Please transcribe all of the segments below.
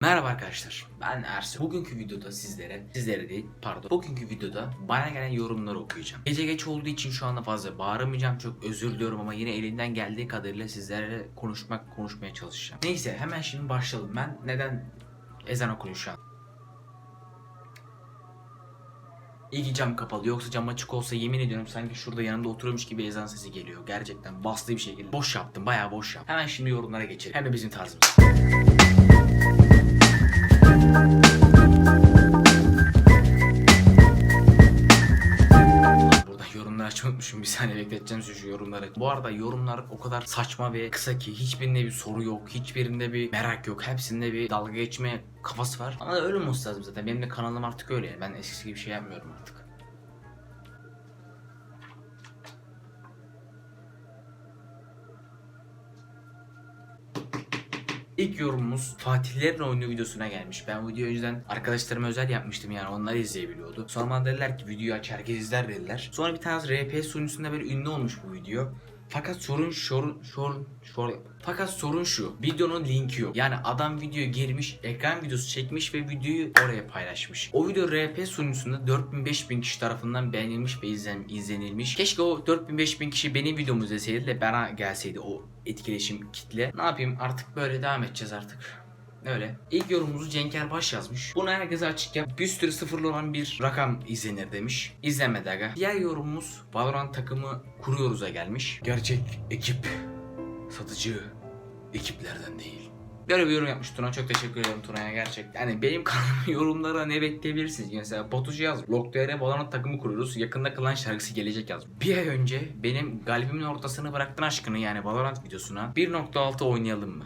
Merhaba arkadaşlar ben Ersin. Bugünkü videoda sizlere, sizlere değil pardon. Bugünkü videoda bana gelen yorumları okuyacağım. Gece geç olduğu için şu anda fazla bağıramayacağım. Çok özür diliyorum ama yine elinden geldiği kadarıyla sizlerle konuşmak, konuşmaya çalışacağım. Neyse hemen şimdi başlayalım. Ben neden ezan okunuyor şu an? İyi cam kapalı. Yoksa cam açık olsa yemin ediyorum sanki şurada yanımda oturuyormuş gibi ezan sesi geliyor. Gerçekten bastı bir şekilde. Boş yaptım. Bayağı boş yaptım. Hemen şimdi yorumlara geçelim. Hem de bizim tarzımız. Açmayı unutmuşum. Bir saniye bekleteceğim size şu yorumları. Bu arada yorumlar o kadar saçma ve kısa ki hiçbirinde bir soru yok. Hiçbirinde bir merak yok. Hepsinde bir dalga geçme kafası var. Ama öyle olması lazım zaten. Benim de kanalım artık öyle. Ben eskisi gibi şey yapmıyorum artık. İlk yorumumuz Fatihlerin oyunu videosuna gelmiş. Ben bu videoyu önceden arkadaşlarıma özel yapmıştım yani onlar izleyebiliyordu. Sonra bana dediler ki videoyu aç herkes izler dediler. Sonra bir tane RP sunucusunda böyle ünlü olmuş bu video. Fakat sorun sorun sorun sorun fakat sorun şu videonun linki yok. Yani adam videoya girmiş ekran videosu çekmiş ve videoyu oraya paylaşmış. O video RP sunucusunda 4000-5000 kişi tarafından beğenilmiş ve izlen, izlenilmiş. Keşke o 4000-5000 kişi benim videomu izleseydi de bana gelseydi o etkileşim kitle. Ne yapayım artık böyle devam edeceğiz artık. Öyle. İlk yorumumuzu Cenker Baş yazmış. Bunu herkese açık yap. Bir sürü sıfırlı olan bir rakam izlenir demiş. İzlenmedi aga. Diğer yorumumuz Valorant takımı kuruyoruz'a gelmiş. Gerçek ekip satıcı ekiplerden değil. Böyle bir yorum yapmış Tuna. Çok teşekkür ederim Tuna'ya gerçekten. Yani benim kanalımın yorumlara ne bekleyebilirsiniz? Mesela Batucu yaz. Log.tr Valorant takımı kuruyoruz. Yakında kılan şarkısı gelecek yaz. Bir ay önce benim kalbimin ortasını bıraktın aşkını yani Valorant videosuna 1.6 oynayalım mı?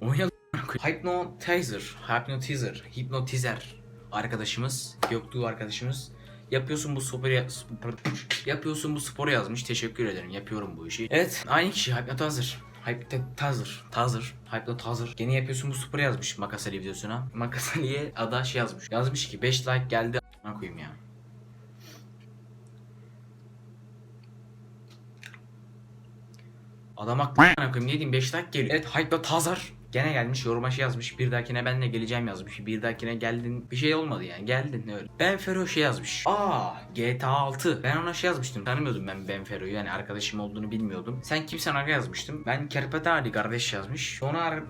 Oynayalım. Hypnotizer, Hypnotizer, Hypnotizer arkadaşımız, Göktuğ arkadaşımız yapıyorsun bu sporu ya- spor- yapıyorsun bu sporu yazmış. Teşekkür ederim. Yapıyorum bu işi. Evet, aynı kişi Hypnotizer. Hypnotizer, Tazer, Hypnotizer. Yeni yapıyorsun bu sporu yazmış Makasali videosuna. Makasali'ye ada şey yazmış. Yazmış ki 5 like geldi a**ına koyayım ya. Adam haklı a**ına koyayım. Ne diyeyim 5 like geliyor. Evet Hypnotizer. Gene gelmiş yoruma şey yazmış. Bir dahakine benle geleceğim yazmış. Bir dahakine geldin. Bir şey olmadı yani. Geldin öyle. Ben Fero şey yazmış. Aa GTA 6. Ben ona şey yazmıştım. Tanımıyordum ben Ben Fero'yu. Yani arkadaşım olduğunu bilmiyordum. Sen kimsen aga yazmıştım. Ben Kerpete Ali kardeş yazmış. Sonra ar-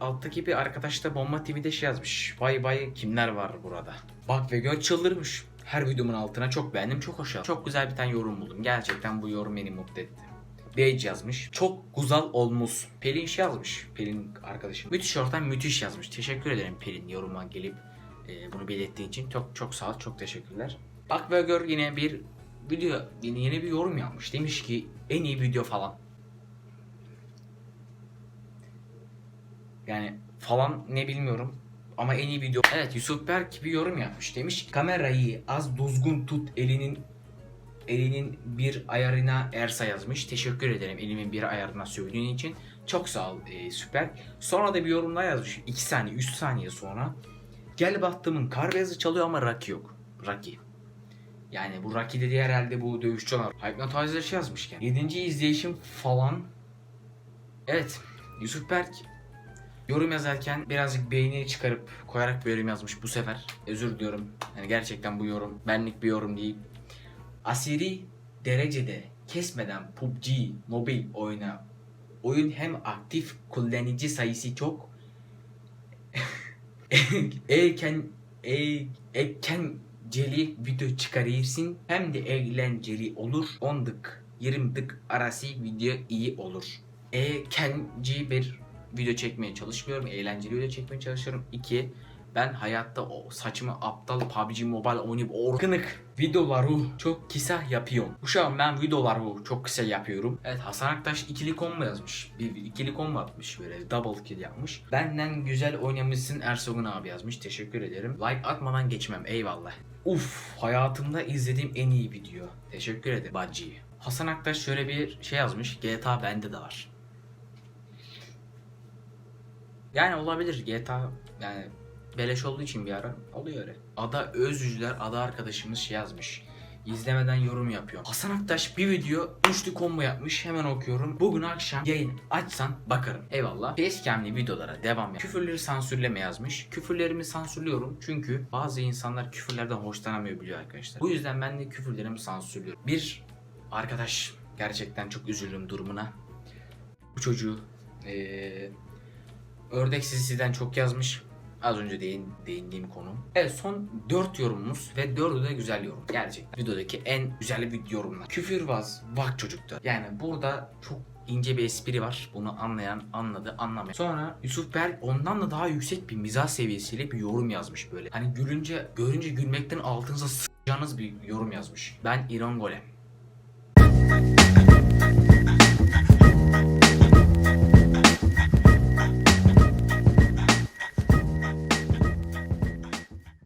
alttaki, bir arkadaş da Bomba TV'de şey yazmış. Vay vay kimler var burada. Bak ve gör çıldırmış. Her videomun altına çok beğendim. Çok hoş aldım. Çok güzel bir tane yorum buldum. Gerçekten bu yorum beni mutlu etti. Beyc yazmış. Çok güzel olmuş. Pelin şey yazmış. Pelin arkadaşım. Müthiş ortam müthiş yazmış. Teşekkür ederim Pelin yoruma gelip e, bunu belirttiğin için. Çok çok sağ ol. Çok teşekkürler. Bak ve gör yine bir video yeni, yeni bir yorum yapmış. Demiş ki en iyi video falan. Yani falan ne bilmiyorum. Ama en iyi video. Evet Yusuf Berk bir yorum yapmış. Demiş ki kamerayı az düzgün tut elinin elinin bir ayarına Ersa yazmış. Teşekkür ederim elimin bir ayarına söylediğin için. Çok sağ ol e, süper. Sonra da bir yorum daha yazmış. 2 saniye 3 saniye sonra. Gel baktımın kar beyazı çalıyor ama Rocky yok. Rocky. Yani bu Rocky dediği herhalde bu dövüşçü olan. Hypnotizer şey yazmışken. 7. izleyişim falan. Evet. Yusuf Berk yorum yazarken birazcık beynini çıkarıp koyarak bir yorum yazmış bu sefer. Özür diliyorum. Yani gerçekten bu yorum benlik bir yorum değil. Asiri derecede kesmeden PUBG mobil oyna. Oyun hem aktif kullanıcı sayısı çok. Erken e, eğlenceli video çıkarırsın hem de eğlenceli olur. 10 dık 20 dık arası video iyi olur. Eğlenceli bir video çekmeye çalışmıyorum. Eğlenceli video çekmeye çalışıyorum. 2. Ben hayatta o saçımı aptal PUBG Mobile oynayıp orkınık videoları çok kısa yapıyorum. Uşağım ben videoları çok kısa yapıyorum. Evet Hasan Aktaş ikili combo yazmış. Bir, bir ikili combo atmış böyle double kill yapmış. Benden güzel oynamışsın Ersogun abi yazmış. Teşekkür ederim. Like atmadan geçmem eyvallah. Uf hayatımda izlediğim en iyi video. Teşekkür ederim Bacı. Hasan Aktaş şöyle bir şey yazmış. GTA bende de var. Yani olabilir GTA yani beleş olduğu için bir ara oluyor öyle. Ada Özücüler ada arkadaşımız şey yazmış. İzlemeden yorum yapıyorum. Hasan Aktaş bir video üçlü combo yapmış. Hemen okuyorum. Bugün akşam yayın açsan bakarım. Eyvallah. Facecam'li videolara devam et. Küfürleri sansürleme yazmış. Küfürlerimi sansürlüyorum. Çünkü bazı insanlar küfürlerden hoşlanamıyor biliyor arkadaşlar. Bu yüzden ben de küfürlerimi sansürlüyorum. Bir arkadaş gerçekten çok üzüldüm durumuna. Bu çocuğu eee Ördek sizden çok yazmış. Az önce değin, değindiğim konu. Evet son 4 yorumumuz ve 4'ü de güzel yorum. Gerçekten videodaki en güzel bir yorumlar. Küfürbaz vak çocuktu. Yani burada çok ince bir espri var. Bunu anlayan anladı anlamayan. Sonra Yusuf Berk ondan da daha yüksek bir mizah seviyesiyle bir yorum yazmış böyle. Hani gülünce görünce gülmekten altınıza sıçacağınız bir yorum yazmış. Ben İron Golem.